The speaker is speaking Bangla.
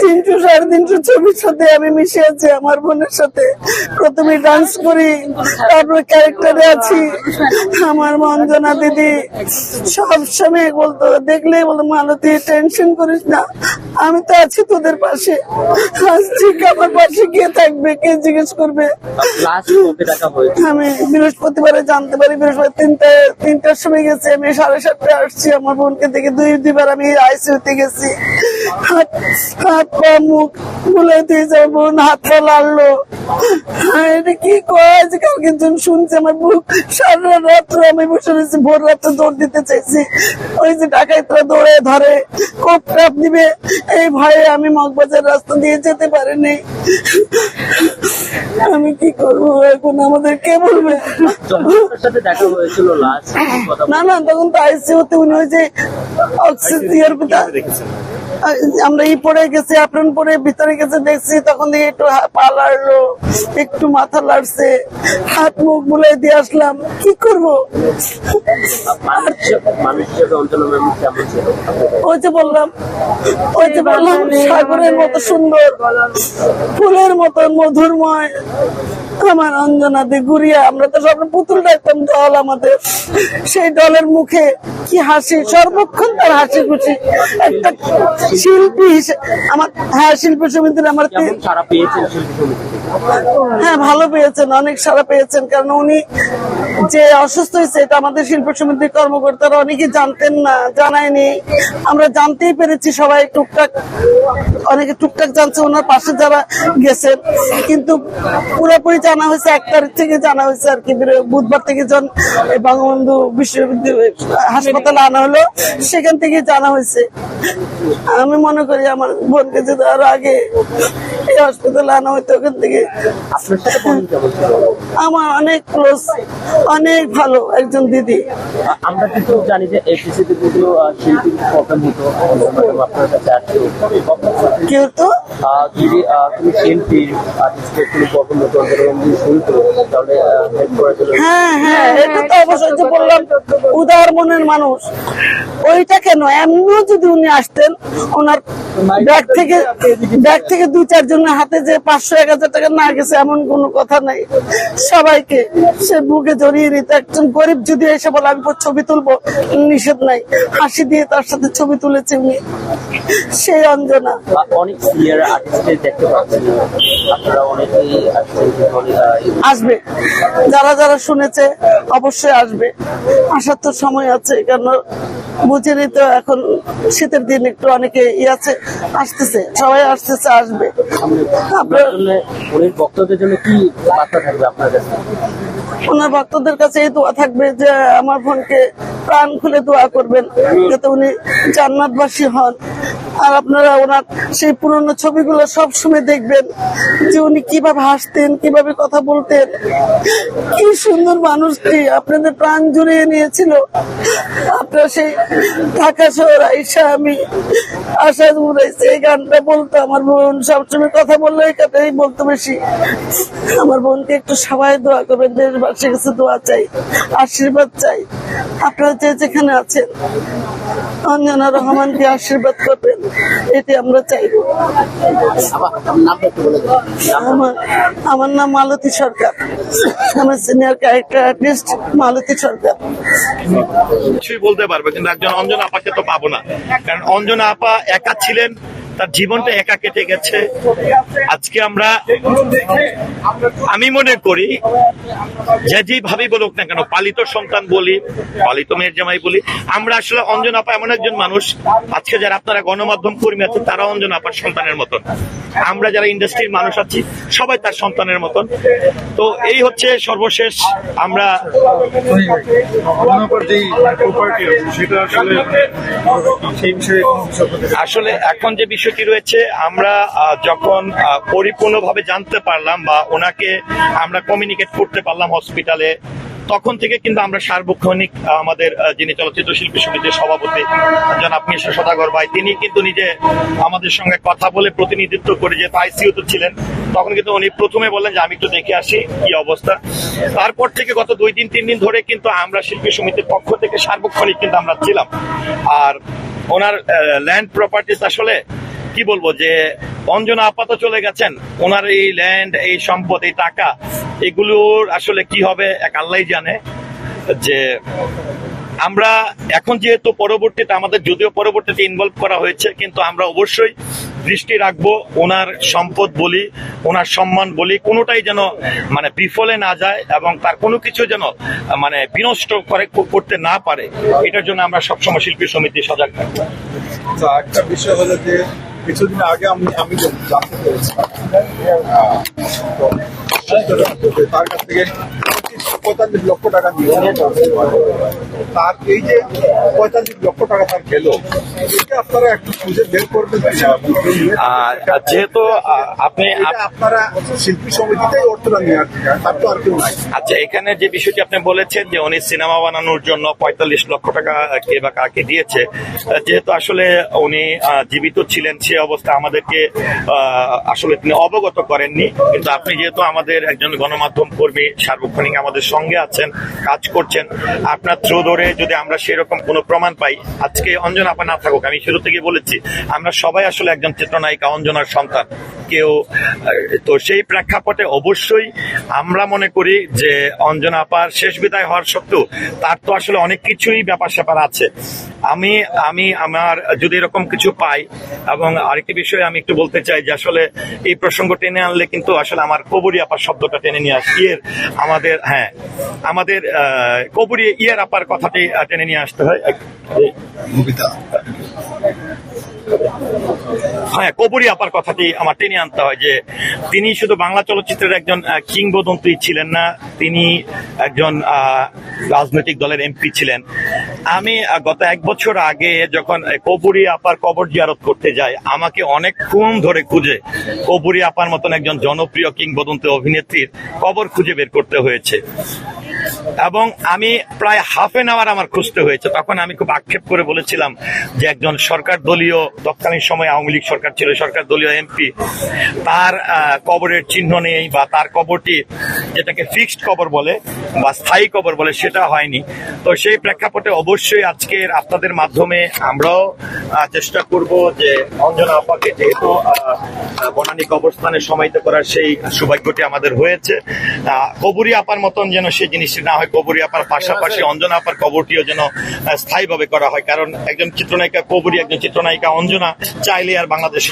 তিনশো সাড়ে তিনশো ছবির সাথে আমি মিশে আছি আমার বোনের সাথে। প্রথমে ডান্স করি তারপরে ক্যারেক্টারে আছি। আমার মঞ্জনা দিদি সব সময় বলতো দেখলেই বলতো মালতী টেনশন করিস না আমি তো আছি তোদের পাশে। আজ ঠিক আমার পাশে কে থাকবে কে জিজ্ঞেস করবে? আমি বৃহস্পতিবারে জানতে পারি বৃহস্পতি তিনটে তিনটার সময় গেছি আমি সাড়ে সাতটায় আসছি আমার বোনকে দেখে দুই দুইবার আমি আইসিউতে গেছি। হাত হাত পা মুখ বুলে দিয়েছে বোন হাত পা লাড়লো এটা কি কয়? আজকাল কিন্তু শুনছি আমার বুক সারা রাত্র আমি বসে রয়েছি ভোর রাত্রে দৌড় দিতে চাইছি। ওই যে ডাকাইতরা দৌড়ে ধরে কোপ টাপ দিবে। এই ভয়ে আমি মগবাজার রাস্তা দিয়ে যেতে পারিনি। আমি কি করব এখন? আমাদের কে বলবে? না না তখন তো আইসিউতে উনি ওই যে অক্সিজেন আমরা ই পরে গেছি আপন পরে ভিতরে গেছে, দেখছি তখন দিয়ে একটু পা লাড়লো, একটু মাথা লাড়ছে, হাত মুখ বুলাই দিয়ে আসলাম, কি করব? ওই যে বললাম, ওই যে বললাম, সাগরের মতো সুন্দর, ফুলের মতো মধুরময় আমার অঞ্জনা দি গুড়িয়া আমরা তো সব পুতুল ডাকতাম দল আমাদের, সেই দলের মুখে কি হাসি, সর্বক্ষণ তার হাসি খুশি একটা শিল্পী আমার হ্যাঁ শিল্পী সমিতির আমার সারা পেয়েছেন শিল্পী সমিতি? হ্যাঁ ভালো পেয়েছেন, অনেক সারা পেয়েছেন, কারণ উনি যে অসুস্থ হয়েছে, এটা আমাদের শিল্প সমিতির কর্মকর্তারা অনেকে জানতেন না, জানায়নি। আমরা জানতেই পেরেছি, সবাই টুকটাক, অনেকে টুকটাক জানছে, ওনার পাশে যারা গেছেন। কিন্তু পুরোপুরি জানা হয়েছে, এক তারিখ থেকে জানা হয়েছে আর কি বুধবার থেকে যখন বঙ্গবন্ধু বিশ্ববিদ্যালয় হাসপাতালে আনা হলো, সেখান থেকে জানা হয়েছে। আমি মনে করি আমার বোনকে যদি আরও আগে এই হসপিটালে আনা হয়তো ওখান থেকে। আমার অনেক ক্লোজ অনেক ভালো একজন দিদি। আমরা কিন্তু জানি যে এফডিসি কিন্তু শিল্পীর প্রবলেম হতো আপনার কাছে আসতো কেউ তো? যদি তুমি শিল্পী আর্টিস্টের কোনো প্রবলেম হতো শুনতো তাহলে হেল্প করার জন্য হ্যাঁ হ্যাঁ এটা তো অবশ্যই যে বললাম উদার মনের মানুষ। ওইটা কেন? এমনিও যদি উনি আসতেন ওনার ব্যাগ থেকে ব্যাগ থেকে দুই চারজনের হাতে যে পাঁচশো এক হাজার টাকা না গেছে এমন কোনো কথা নাই। সবাইকে সে বুকে জড়িয়ে নিত। একজন গরিব যদি এসে বলে আমি ছবি তুলবো নিষেধ নাই। হাসি দিয়ে তার সাথে ছবি তুলেছে উনি। সেই অঞ্জনা। অনেক সিনিয়র আর্টিস্টের দেখতে পাচ্ছেন আপনারা অনেকেই আসছেন অনেক আহ, আসবে। যারা যারা শুনেছে অবশ্যই আসবে। আসার তো সময় আছে কেন বুঝেনি তো এখন শীতের দিন একটু অনেকে ই আছে আসতেছে। সবাই আসতেছে আসবে। আপনার আপনার জন্য উনি ভক্তদের জন্য কি বার্তা থাকবে আপনার কাছে? ওনার ভক্তদের কাছে এই দোয়া থাকবে যে আমার বোনকে প্রাণ খুলে দোয়া করবেন যাতে উনি জান্নাতবাসী হন। আর আপনারা ওনার সেই পুরনো ছবিগুলো সব সময় দেখবেন যে উনি কীভাবে হাসতেন, কীভাবে কথা বলতেন। কি সুন্দর মানুষটি, আপনাদের প্রাণ জুড়িয়ে নিয়েছিল। আপনার সেই ঢাকা শহর আইসা আমি আশা উড়াইছে এই গানটা বলতো আমার বোন সবসময় কথা বললে এই কথাই বলতো বেশি। আমার বোনকে একটু সবাই দোয়া করবেন, দেশবাসীর কাছে দোয়া চাই, আশীর্বাদ চাই। আপনারা যে যেখানে আছেন, অঞ্জনা রহমানকে আশীর্বাদ করবেন। এটি আমরা চাইব। আমার আমার নাম মালতী সরকার। আমার senior character artist Malati Sarkar. কিছুই বলতে পারবে কিন্তু একজন অঞ্জন আপাকে তো পাবো না। কারণ অঞ্জনা আপা একা ছিলেন তার জীবনটা একা কেটে গেছে। আজকে আমরা আমি মনে করি, যে যেভাবেই বলুক না কেন, পালিত সন্তান বলি, পালিত মেয়ের জামাই বলি, আমরা আসলে অঞ্জনা আপা এমন একজন মানুষ, আজকে যারা আপনারা গণমাধ্যম কর্মী আছেন, তারা অঞ্জনা আপার সন্তানের মতন। আমরা যারা ইন্ডাস্ট্রির মানুষ আছি, সবাই তার সন্তানের মতন। তো এই হচ্ছে সর্বশেষ আমরা আছে আসলে বিষয়ে এখন যে বিষয়টি রয়েছে, আমরা যখন পরিপূর্ণভাবে জানতে পারলাম বা ওনাকে আমরা কমিউনিকেট করতে পারলাম হসপিটালে তখন থেকে কিন্তু আমরা সার্বক্ষণিক আমাদের যিনি চলচ্চিত্র শিল্পী সমিতির সভাপতি, জনাব মিশ্র সদাগর ভাই, তিনি কিন্তু নিজে আমাদের সঙ্গে কথা বলে প্রতিনিধিত্ব করে যে আইসিইউ তো ছিলেন, তখন কিন্তু উনি প্রথমে বললেন যে, আমি একটু দেখে আসি কি অবস্থা। তারপর থেকে গত দুই দিন, তিন দিন ধরে কিন্তু আমরা শিল্পী সমিতির পক্ষ থেকে সার্বক্ষণিক কিন্তু আমরা ছিলাম। আর ওনার ল্যান্ড প্রপার্টিস আসলে কি বলব যে, অঞ্জনা আপাত চলে গেছেন, ওনার এই ল্যান্ড এই সম্পদ, এই টাকা, এগুলোর আসলে কি হবে এক আল্লাহ জানে। যে, আমরা এখন যেহেতু পরবর্তীতে, আমাদের যদিও পরবর্তীতে ইনভলভ করা হয়েছে, কিন্তু আমরা অবশ্যই দৃষ্টি রাখব, ওনার সম্পদ বলি, ওনার সম্মান বলি, কোনোটাই যেন মানে বিফলে না যায় এবং তার কোনো কিছু যেন মানে বিনষ্ট করে, করতে না পারে, এটার জন্য আমরা সবসময় শিল্পী সমিতি সজাগ থাকব। আচ্ছা একটা বিষয় হলো যে কিছুদিন আগে আমি আমি জানতে পেরেছি তার কাছ থেকে পঁয়তাল্লিশ লক্ষ টাকা নিয়ে তার এই যে পঁয়তাল্লিশ লক্ষ টাকা তার গেল এটা আপনারা একটু খুঁজে বের করবেন আর যেহেতু আপনি আপনারা শিল্পী সমিতিতেই অর্থটা নিয়ে তার তো আর কেউ নাই। আচ্ছা এখানে যে বিষয়টি আপনি বলেছেন যে উনি সিনেমা বানানোর জন্য পঁয়তাল্লিশ লক্ষ টাকা কে বা কাকে দিয়েছে যেহেতু আসলে উনি জীবিত ছিলেন সে অবস্থা আমাদেরকে আসলে তিনি অবগত করেননি। কিন্তু আপনি যেহেতু আমাদের একজন গণমাধ্যম কর্মী সার্বক্ষণিক আমাদের সঙ্গে আছেন, কাজ করছেন, আপনার থ্রু ধরে যদি আমরা সেরকম কোনো প্রমাণ পাই, আজকে অঞ্জন আপা না থাকুক, আমি শুরু থেকে বলেছি, আমরা সবাই আসলে একজন চিত্রনায়িকা, অঞ্জনার সন্তান, কেউ তো সেই প্রেক্ষাপটে অবশ্যই আমরা মনে করি যে অঞ্জনা আপার শেষ বিদায় হওয়ার সত্ত্বেও তার তো আসলে অনেক কিছুই ব্যাপার স্যাপার আছে। আমি আমি আমার, যদি এরকম কিছু পাই, এবং আরেকটি বিষয়ে আমি একটু বলতে চাই যে আসলে এই প্রসঙ্গ টেনে আনলে কিন্তু আসলে আমার কবরী আপার শব্দটা টেনে নিয়ে আসি। ইয়ের আমাদের হ্যাঁ আমাদের কবরী ইয়ের আপার কথাটি টেনে নিয়ে আসতে হয়। হ্যাঁ কবরী আপার কথাটি আমার টেনে আনতে হয় যে তিনি শুধু বাংলা চলচ্চিত্রের একজন কিংবদন্তি ছিলেন না, তিনি একজন রাজনৈতিক দলের এমপি ছিলেন। আমি গত এক বছর আগে যখন কবরী আপার কবর জিয়ারত করতে যাই, আমাকে অনেকক্ষণ ধরে খুঁজে কবরী আপার মতন একজন জনপ্রিয় কিংবদন্তি অভিনেত্রীর কবর খুঁজে বের করতে হয়েছে। এবং আমি প্রায় হাফ এন আওয়ার আমার খুঁজতে হয়েছে। তখন আমি খুব আক্ষেপ করে বলেছিলাম যে একজন সরকার দলীয়, তৎকালীন সময় আওয়ামী লীগ সরকার ছিল, সরকার দলীয় এমপি তার কবরের চিহ্ন নেই বা তার কবরটি যেটাকে ফিক্সড কবর বলে বা স্থায়ী কবর বলে সেটা হয়নি। তো সেই প্রেক্ষাপটে অবশ্যই আজকের আপনাদের মাধ্যমে আমরাও চেষ্টা করব যে অঞ্জনা আপাকে যেহেতু বনানী কবরস্থানে সমাহিত করার সেই সৌভাগ্যটি আমাদের হয়েছে কবরী আপার মতন যেন সেই জিনিসটি না হয় কবরী আপার পাশাপাশি অঞ্জনা আপার কবরটিও যেন স্থায়ীভাবে করা হয়। কারণ একজন চিত্রনায়িকা কবরী একজন চিত্রনায়িকা অঞ্জনা চাইলে আর বাংলাদেশ